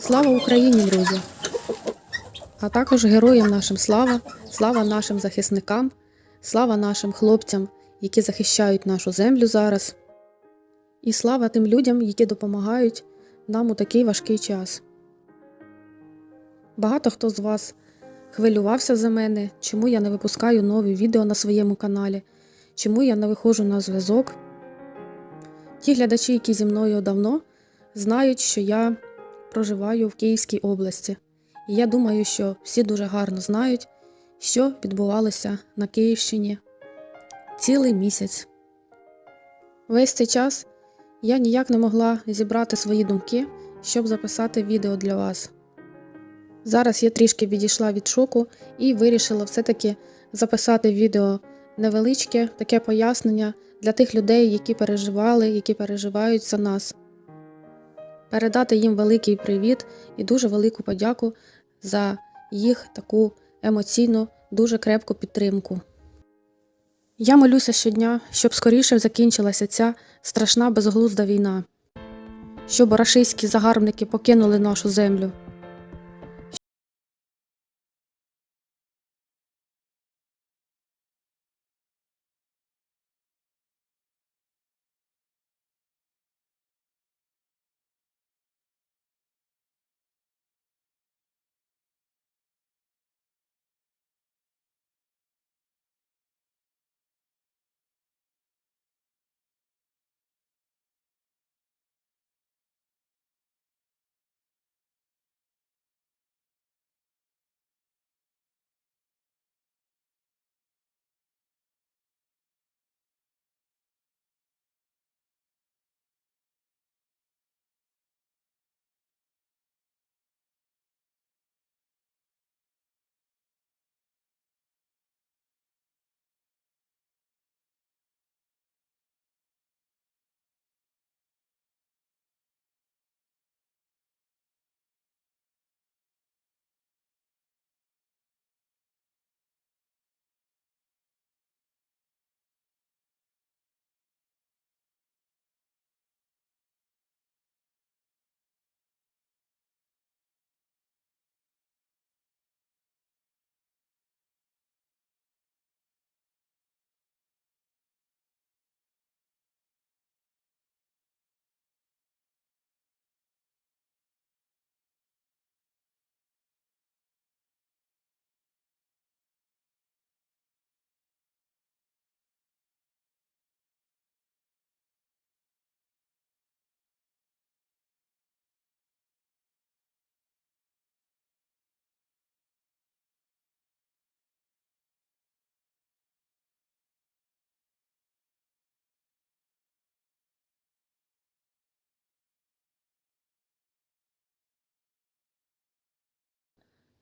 Слава Україні, друзі! А також героям нашим слава, слава нашим захисникам, слава нашим хлопцям, які захищають нашу землю зараз. І слава тим людям, які допомагають нам у такий важкий час. Багато хто з вас хвилювався за мене, чому я не випускаю нові відео на своєму каналі, чому я не виходжу на зв'язок. Ті глядачі, які зі мною давно, знають, що я проживаю в Київській області. І я думаю, що всі дуже гарно знають, що відбувалося на Київщині цілий місяць. Весь цей час я ніяк не могла зібрати свої думки, щоб записати відео для вас. Зараз я трішки відійшла від шоку і вирішила все-таки записати відео невеличке, таке пояснення для тих людей, які переживали, які переживають за нас. Передати їм великий привіт і дуже велику подяку за їх таку емоційну, дуже крепку підтримку. Я молюся щодня, щоб скоріше закінчилася ця страшна безглузда війна, щоб рашистські загарбники покинули нашу землю.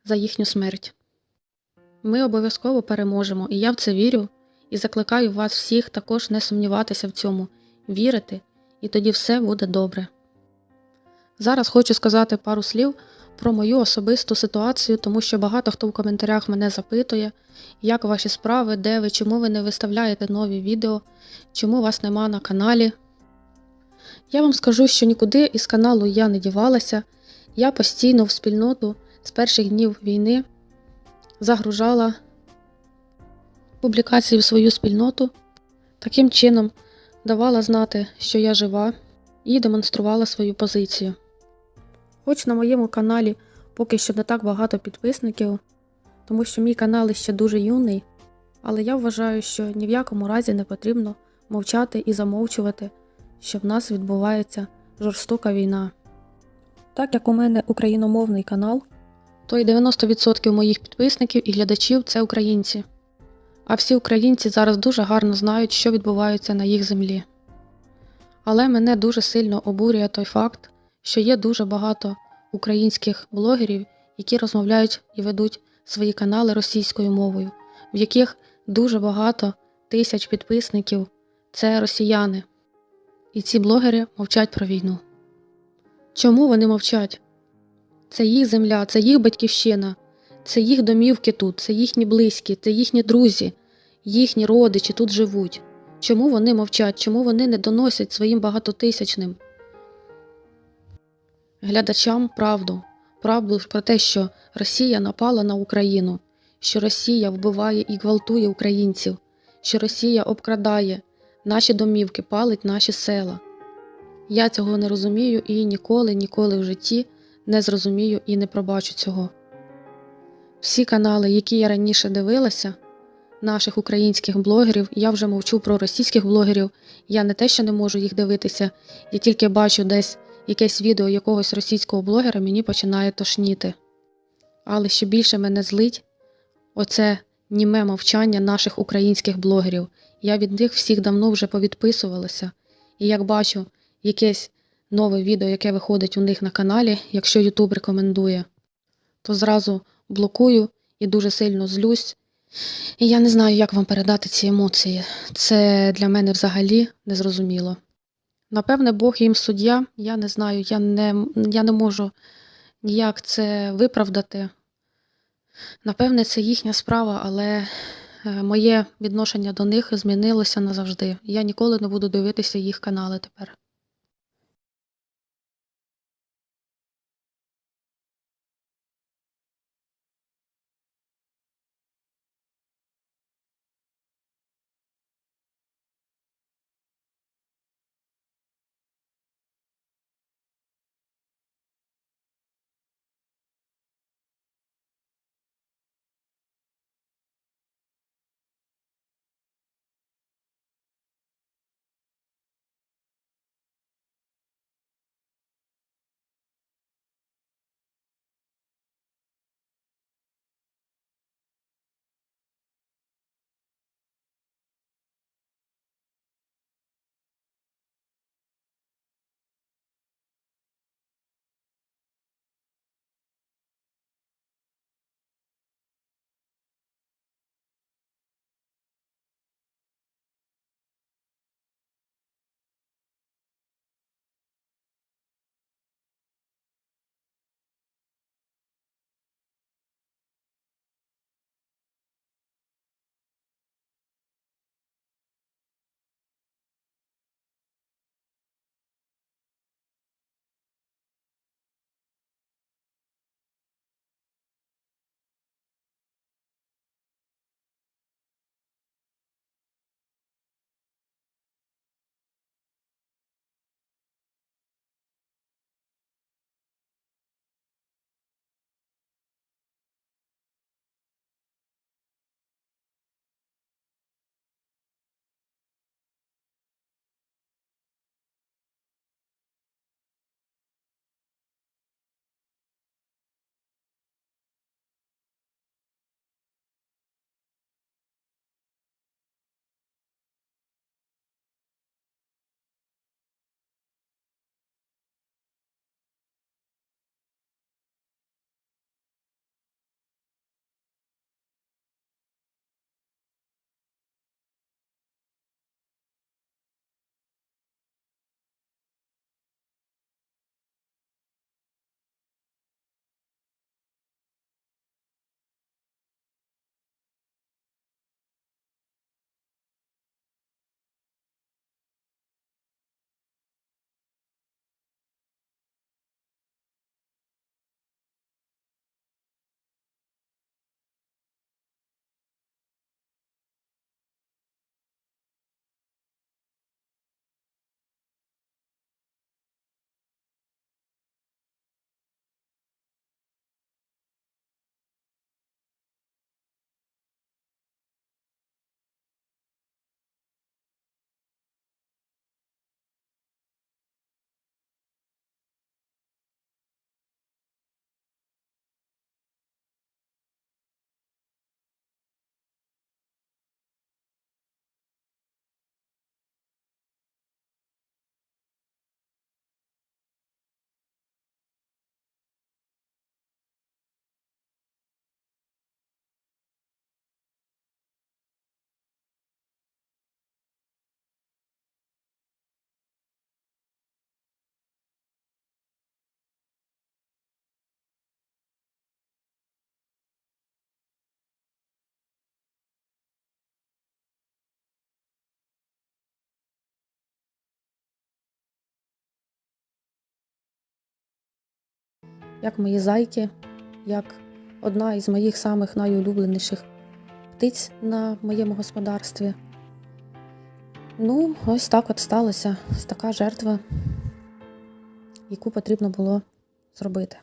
За їхню смерть. Ми обов'язково переможемо, і я в це вірю і закликаю вас всіх також не сумніватися в цьому, вірити, і тоді все буде добре. Зараз хочу сказати пару слів про мою особисту ситуацію, тому що багато хто в коментарях мене запитує, як ваші справи, де ви, чому ви не виставляєте нові відео, чому вас нема на каналі. Я вам скажу, що нікуди із каналу я не дівалася, я постійно в спільноту з перших днів війни загружала публікації в свою спільноту, таким чином давала знати, що я жива, і демонструвала свою позицію. Хоч на моєму каналі поки що не так багато підписників, тому що мій канал ще дуже юний, але я вважаю, що ні в якому разі не потрібно мовчати і замовчувати, що в нас відбувається жорстока війна. Так як у мене україномовний канал, то й 90% моїх підписників і глядачів це українці. А всі українці зараз дуже гарно знають, що відбувається на їх землі. Але мене дуже сильно обурює той факт, що є дуже багато українських блогерів, які розмовляють і ведуть свої канали російською мовою, в яких дуже багато тисяч підписників це росіяни. І ці блогери мовчать про війну. Чому вони мовчать? Це їх земля, це їх батьківщина, це їх домівки тут, це їхні близькі, це їхні друзі, їхні родичі тут живуть. Чому вони мовчать? Чому вони не доносять своїм багатотисячним глядачам правду, правду про те, що Росія напала на Україну, що Росія вбиває і гвалтує українців, що Росія обкрадає наші домівки, палить наші села. Я цього не розумію і ніколи, ніколи в житті не зрозумію і не пробачу цього. Всі канали, які я раніше дивилася, наших українських блогерів, я вже мовчу про російських блогерів. Я не те, що не можу їх дивитися, я тільки бачу десь якесь відео якогось російського блогера, мені починає тошніти. Але ще більше мене злить оце німе мовчання наших українських блогерів. Я від них всіх давно вже повідписувалася. І як бачу якесь нове відео, яке виходить у них на каналі, якщо Ютуб рекомендує, то зразу блокую і дуже сильно злюсь. І я не знаю, як вам передати ці емоції. Це для мене взагалі незрозуміло. Напевне, Бог їм суддя, я не знаю, я не, я не можу ніяк це виправдати. Напевне, це їхня справа, але е, моє відношення до них змінилося назавжди. Я ніколи не буду дивитися їх канали тепер. Як мої зайки, як одна із моїх самих найулюбленіших птиць на моєму господарстві. Ну, ось так от сталося. Така жертва, яку потрібно було зробити.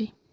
noite.